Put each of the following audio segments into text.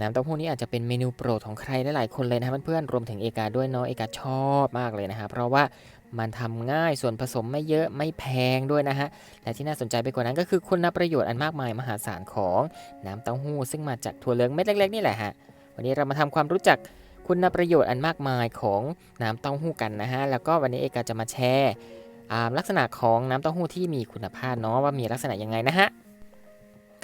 น้ำเต้าหู้นี้อาจจะเป็นเมนูโปรดของใครหลายๆคนเลยนะครับเพื่อนๆรวมถึงเอกาด้วยเนาะเอกาชอบมากเลยนะฮะเพราะว่ามันทำง่ายส่วนผสมไม่เยอะไม่แพงด้วยนะฮะ และที่น่าสนใจไปกว่านั้นก็คือคุณประโยชน์อันมากมายมหาศาลของน้ำเต้าหู้ซึ่งมาจากถั่วเหลืองเม็ดเล็กๆนี่แหละฮะ วันนี้เรามาทำความรู้จักคุณประโยชน์อันมากมายของน้ำเต้าหู้กันนะฮะ แล้วก็วันนี้เอกาจะมาแชร์ลักษณะของน้ำเต้าหู้ที่มีคุณภาพเนาะว่ามีลักษณะยังไงนะฮะ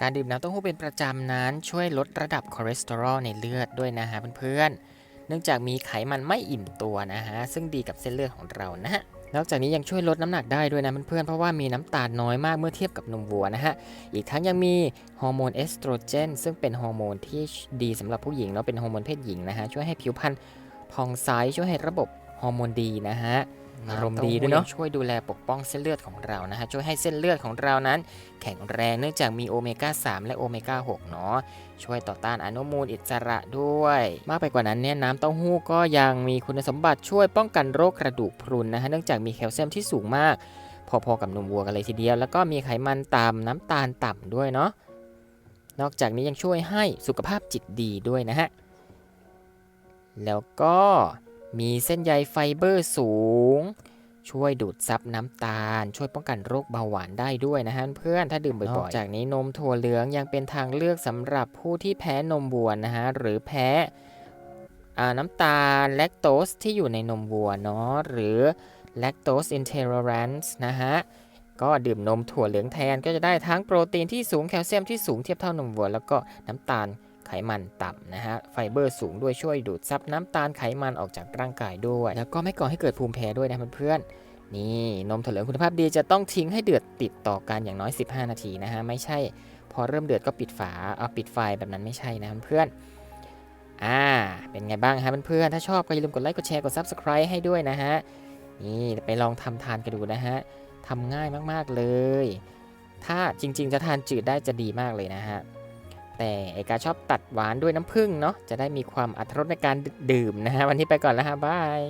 การดื่มน้ำเต้าหู้เป็นประจำนั้นช่วยลดระดับคอเลสเตอรอลในเลือดด้วยนะฮะเพื่อนๆ เนื่องจากมีไขมันไม่อิ่มตัวนะฮะซึ่งดีกับเส้นเลือดของเรานะฮะนอกจากนี้ยังช่วยลดน้ำหนักได้ด้วยนะเพื่อนๆ เพราะว่ามีน้ำตาลน้อยมากเมื่อเทียบกับนมวัวนะฮะ อีกทั้งยังมีฮอร์โมนเอสโตรเจนซึ่งเป็นฮอร์โมนที่ดีสำหรับผู้หญิงเนาะเป็นฮอร์โมนเพศหญิงนะฮะ ช่วยให้ผิวพรรณผ่องใสช่วยให้ระบบฮอร์โมนดีนะฮะ อารมณ์ดีด้วยเนาะช่วยดูแลปกป้องเส้นเลือดของเรานะฮะช่วยให้เส้นเลือดของเรานั้น แข็งแรงเนื่องจากมีโอเมก้า 3 และโอเมก้า 6 เนาะช่วยต่อต้านอนุมูลอิสระด้วย มากไปกว่านั้นเนี่ยน้ำเต้าหู้ก็ยังมีคุณสมบัติช่วยป้องกันโรคกระดูกพรุนนะฮะเนื่องจากมีแคลเซียมที่สูงมาก พอๆกับนมวัวกันเลยทีเดียว แล้วก็มีไขมันต่ำน้ำตาลต่ำด้วยเนาะนอกจากนี้ยังช่วยให้สุขภาพจิตดีด้วยนะฮะแล้วก็ มีเส้นใยไฟเบอร์สูง ช่วยดูดซับน้ำตาล ช่วยป้องกันโรคเบาหวานได้ด้วยนะฮะเพื่อนถ้าดื่มบ่อยๆ จากนี้นมถั่วเหลืองยังเป็นทางเลือกสำหรับผู้ที่แพ้นมวัวนะฮะหรือแพ้น้ำตาลแลคโตสที่อยู่ในนมวัวเนาะหรือ lactose intolerance นะฮะ ก็ดื่มนมถั่วเหลืองแทนก็จะได้ทั้งโปรตีนที่สูงแคลเซียมที่สูงเทียบเท่านมวัว แล้วก็น้ำตาล ไขมันต่ำนะฮะ ไฟเบอร์สูงด้วยช่วยดูดซับน้ำตาลไขมันออกจากร่างกายด้วย แล้วก็ไม่ก่อให้เกิดภูมิแพ้ด้วยนะเพื่อนๆ นี่นมถั่วเหลืองคุณภาพดีจะต้องทิ้งให้เดือดติดต่อกันอย่างน้อย 15 นาทีนะฮะ ไม่ใช่ พอเริ่มเดือดก็ปิดฝา เอาปิดไฟแบบนั้นไม่ใช่นะเพื่อนๆอ่า เป็นไงบ้างฮะเพื่อนๆ ถ้าชอบก็อย่าลืมกดไลค์ กดแชร์ กด Subscribe ให้ด้วยนะฮะ นี่ไปลองทำทานกันดูนะฮะทำง่ายมากๆเลย ถ้าจริง ๆ จะทานจืดได้จะดีมากเลยนะฮะ แต่เอกาชอบตัดหวานด้วยน้ำผึ้งเนาะจะได้มีความอรรถรสในการดื่มนะฮะวันนี้ไปก่อนแล้วฮะบาย